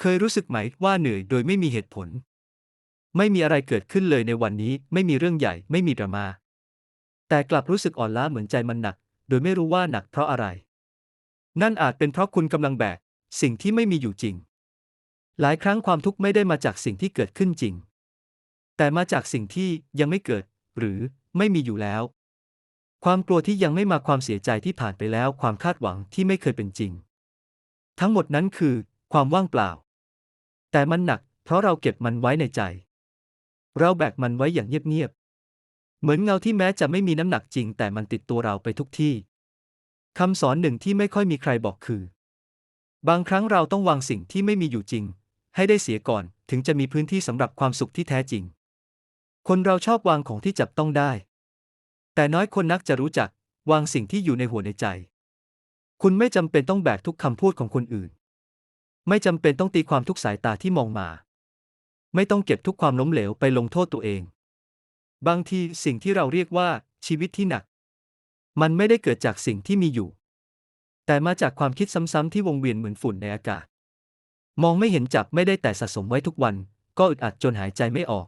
เคยรู้สึกไหมว่าเหนื่อยโดยไม่มีเหตุผล ไม่มีอะไรเกิดขึ้นเลยในวันนี้ ไม่มีเรื่องใหญ่ ไม่มีดราม่าแต่กลับรู้สึกอ่อนล้าเหมือนใจมันหนัก โดยไม่รู้ว่าหนักเพราะอะไร นั่นอาจเป็นเพราะคุณกำลังแบกสิ่งที่ไม่มีอยู่จริง หลายครั้งความทุกข์ไม่ได้มาจากสิ่งที่เกิดขึ้นจริง แต่มาจากสิ่งที่ยังไม่เกิด หรือไม่มีอยู่แล้ว ความกลัวที่ยังไม่มาความเสียใจที่ผ่านไปแล้ว ความคาดหวังที่ไม่เคยเป็นจริง ทั้งหมดนั้นคือ ความว่างเปล่า แต่มันหนัก เพราะเราเก็บมันไว้ในใจ เราแบกมันไว้อย่างเงียบๆ เหมือนเงาที่แม้จะไม่มีน้ำหนักจริง แต่มันติดตัวเราไปทุกที่ คำสอนหนึ่งที่ไม่ค่อยมีใครบอกคือ บางครั้งเราต้องวางสิ่งที่ไม่มีอยู่จริง ให้ได้เสียก่อน ถึงจะมีพื้นที่สำหรับความสุขที่แท้จริง คนเราชอบวางของที่จับต้องได้ แต่น้อยคนนักจะรู้จักวางสิ่งที่อยู่ในหัวในใจ คุณไม่จำเป็นต้องแบกทุกคำพูดของคนอื่น ไม่จำเป็นต้องตีความทุกสายตาที่มองมา ไม่ต้องเก็บทุกความล้มเหลวไปลงโทษตัวเอง บางทีสิ่งที่เราเรียกว่าชีวิตที่หนัก มันไม่ได้เกิดจากสิ่งที่มีอยู่ แต่มาจากความคิดซ้ำๆที่วงเวียนเหมือนฝุ่นในอากาศ มองไม่เห็นจับไม่ได้แต่สะสมไว้ทุกวัน ก็อึดอัดจนหายใจไม่ออก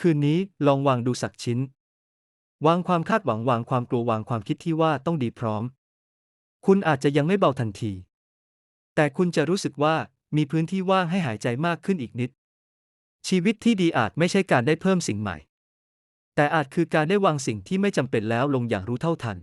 คืนนี้ลองวางดูสักชิ้น วางความคาดหวังวางความกลัววางความคิดที่ว่าต้องดีพร้อม คุณอาจจะยังไม่เบาทันที แต่คุณจะรู้สึกว่ามีพื้นที่ว่างให้หายใจมากขึ้นอีกนิด ชีวิตที่ดีอาจไม่ใช่การได้เพิ่มสิ่งใหม่ แต่อาจคือการได้วางสิ่งที่ไม่จำเป็นแล้วลงอย่างรู้เท่าทัน